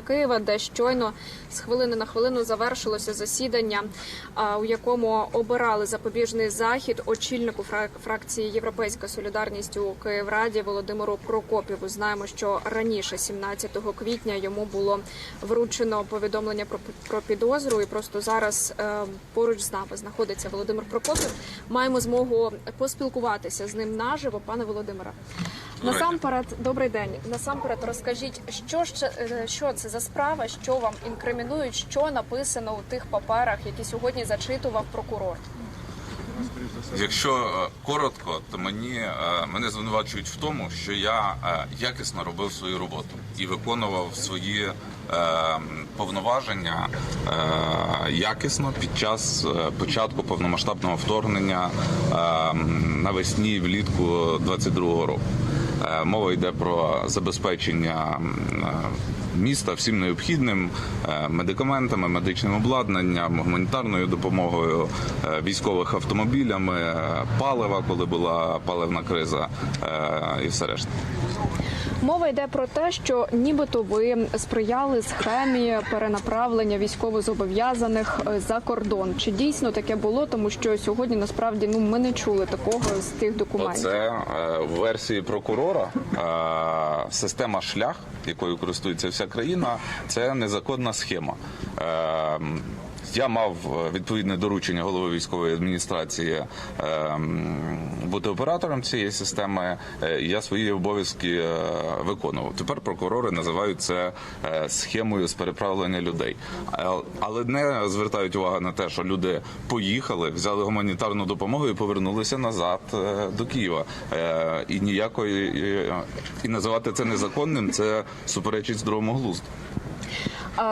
Києва, де щойно з хвилини на хвилину завершилося засідання, у якому обирали запобіжний захід очільнику фрак- фракції Європейська Солідарність у Київраді Володимиру Прокопіву. Знаємо, що раніше, 17 квітня, йому було вручено повідомлення про, про підозру, і просто зараз е, поруч з нами знаходиться Володимир Прокопів. Маємо змогу поспілкуватися з ним наживо, пане Володимире. Насамперед, добрий день. Насамперед, розкажіть, що ж це- що це за справа, що вам інкримінують, що написано у тих паперах, які сьогодні зачитував прокурор. Якщо е, коротко, то мені е, мене звинувачують в тому, що я е, якісно робив свою роботу і виконував свої е, повноваження е, якісно під час е, початку повномасштабного вторгнення е, навесні влітку 22-го року. Е, Мова йде про забезпечення е, міста всім необхідним е, медикаментами, медичним обладнанням, гуманітарною допомогою, е, військових автомобілями, е, палива, коли була паливна криза, і все решта. Мова йде про те, що нібито ви сприяли схемі перенаправлення військовозобов'язаних за кордон. Чи дійсно таке було? Тому що сьогодні насправді ну ми не чули такого з тих документів. Оце е, в версії прокурора система шлях, якою користується вся країна, це незаконна схема. Я мав е, відповідне доручення голови військової адміністрації е, бути оператором цієї системи. е, Я свої обов'язки виконував. Тепер прокурори називають це схемою з переправлення людей, але не звертають увагу на те, що люди поїхали, взяли гуманітарну допомогу і повернулися назад до Києва. І ніякої і називати це незаконним, це суперечить здоровому глузду.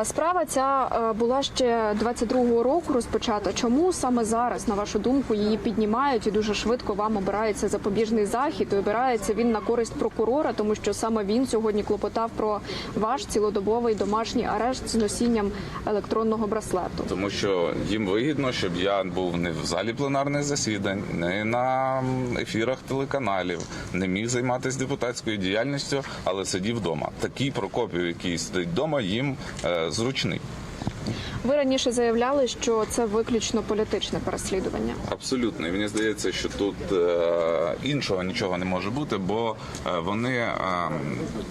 Справа ця е, була ще 22-го року розпочата. Чому саме зараз, на вашу думку, її піднімають і дуже швидко вам обирається запобіжний захід? І обирається він на користь прокурора, тому що саме він сьогодні клопотав про ваш цілодобовий домашній арешт з носінням електронного браслету. Тому що їм вигідно, щоб я був не в залі пленарних засідань, не на ефірах телеканалів, не міг займатися депутатською діяльністю, але сидів вдома. Такий Прокопів, який сидить вдома, їм е, зручний. Ви раніше заявляли, що це виключно політичне переслідування. Абсолютно, і мені здається, що тут е, іншого нічого не може бути, бо е, вони е,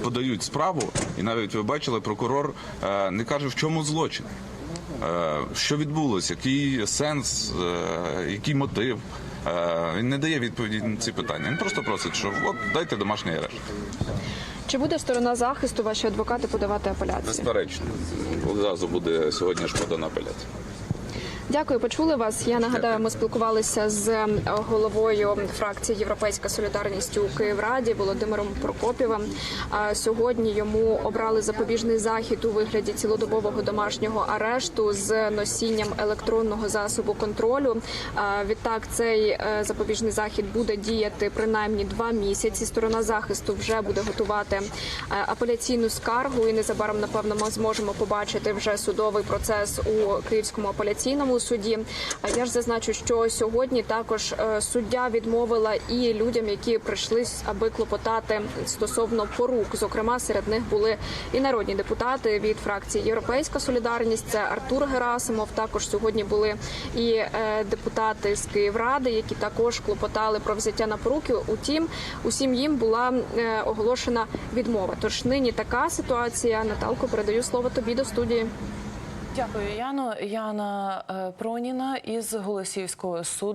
подають справу, і навіть ви бачили, прокурор не каже, в чому злочин, що відбулося, який сенс, який мотив. Е, він не дає відповіді на ці питання. Він просто просить, що от дайте домашній арешт. Чи буде сторона захисту ваші адвокати подавати апеляцію? Безперечно, одразу буде сьогодні ж подана апеляція. Дякую, почули вас. Я нагадаю, ми спілкувалися з е, головою фракції Європейська Солідарність у Київраді Володимиром Прокопівим. А Сьогодні йому обрали запобіжний захід у вигляді цілодобового домашнього арешту з носінням електронного засобу контролю. Відтак цей е, запобіжний захід буде діяти принаймні два місяці. Сторона захисту вже буде готувати е, апеляційну скаргу, і незабаром напевно ми зможемо побачити вже судовий процес у Київському апеляційному суді. А Я ж зазначу, що сьогодні також е, суддя відмовила і людям, які прийшли, аби клопотати стосовно порук. Зокрема, серед них були і народні депутати від фракції Європейська Солідарність. Це Артур Герасимов. Також сьогодні були і е, депутати з Київради, які також клопотали про взяття на поруки. Утім, усім їм була е, оголошена відмова. Тож нині така ситуація. Наталко, передаю слово тобі до студії. Дякую, Яно. Яна е, Проніна із Голосіївського суду.